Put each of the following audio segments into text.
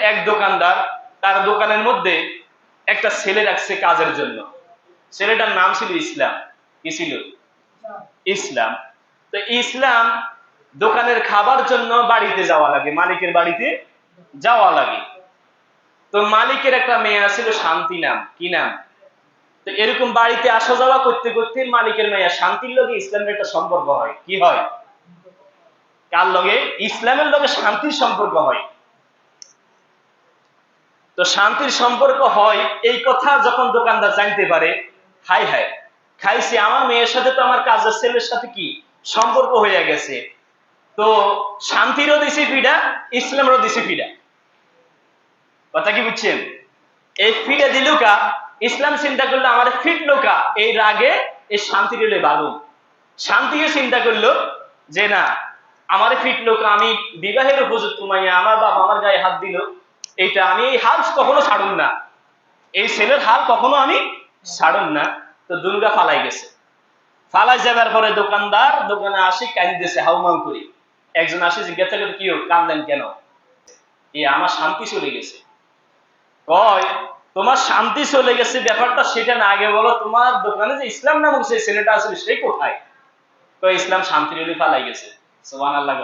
এক দোকানদার, তার দোকানের মধ্যে একটা ছেলে রাখছে কাজের জন্য। ছেলেটার নাম ছিল ইসলাম। কি ছিল? ইসলাম। তো ইসলাম দোকানের খাবার জন্য বাড়িতে যাওয়া লাগে, মালিকের বাড়িতে যাওয়া লাগে। তো মালিকের একটা মেয়ে ছিল শান্তি নাম। কি নাম? তো এরকম বাড়িতে আসা যাওয়া করতে করতে মালিকের মেয়ে, শান্তির লগে ইসলামের একটা সম্পর্ক হয়। কি হয়? কার লগে? ইসলামের লগে শান্তির সম্পর্ক হয়। তো শান্তির সম্পর্ক হয় এই কথা যখন দোকানদার জানতে পারে, হাই হাই, খাইছি, আমার মেয়ের সাথে তো আমার কাজের ছেলের সাথে কি সম্পর্ক হয়ে গেছে। তো শান্তিরও দিছি পিডা ইসলামেরও দিছি পিডা কথা কি বুঝছেন? এই ফিটে দিলুকা ইসলাম চিন্তা করল, আমার ফিট লোকা এই রাগে এই শান্তি দিলে বাগুন শান্তিকে চিন্তা করল যে না, আমার ফিট লোক আমি বিবাহের উপযুক্ত মাইয়া, আমার বাবা আমার গায়ে হাত দিল। এইটা আমি এই হাল কখনো ছাড়ুন না। এই ছেলের হাল কখনো আমি ছাড়ুন না। তো দুর্গা ফালাই গেছে। ফালাই যাবার পরে দোকানদার দোকানে আসি কান্দিতেছে হাউমাউ করি। একজন আসে, জিজ্ঞাসা করে, কি কান্দেন কেন? এ আমার শান্তি চলে গেছে। কয়, তোমার শান্তি চলে গেছে, ব্যাপারটা সেটা না, আগে বলো, তোমার দোকানে যে ইসলাম নামক যে ছেলেটা আসলে সে কোথায়? তো ইসলাম শান্তি রেলই পালাই গেছে। সোহান আল্লাহ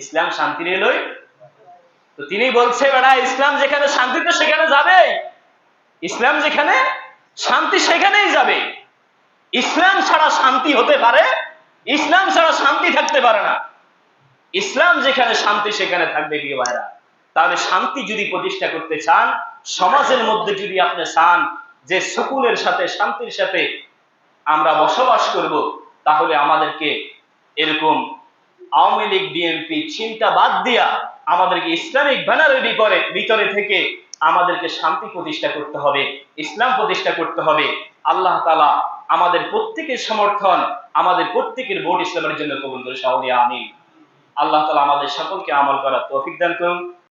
ইসলাম শান্তি রেলই তো তিনি বলছে, বেড়া, ইসলাম যেখানে শান্তি তো সেখানে যাবে ইসলাম যেখানে শান্তি সেখানেই যাবে। ইসলাম ছাড়া শান্তি হতে পারে, ইসলাম ছাড়া শান্তি থাকতে পারে না। ইসলাম যেখানে শান্তি, সেখানে থাকবে কি ভাইরা? তাহলে শান্তি যদি প্রতিষ্ঠা করতে চান, সমাজের মধ্যে যদি আপনি চান যে সুকুনের সাথে, শান্তির সাথে আমরা বসবাস করব, তাহলে আমাদেরকে এরকম আওয়ামী লীগ, বিএনপি চিন্তা বাদ দিয়া আমাদেরকে ইসলামিক ব্যানারের বিপরে ভিতরে থেকে আমাদেরকে শান্তি প্রতিষ্ঠা করতে হবে, ইসলাম প্রতিষ্ঠা করতে হবে। আল্লাহ তালা আমাদের প্রত্যেকের সমর্থন, আমাদের প্রত্যেকের ভোট ইসলামের জন্য কবুল করে সাউদি আমিন। আল্লাহ তালা আমাদের সকলকে আমল করার তৌফিক দান করুন।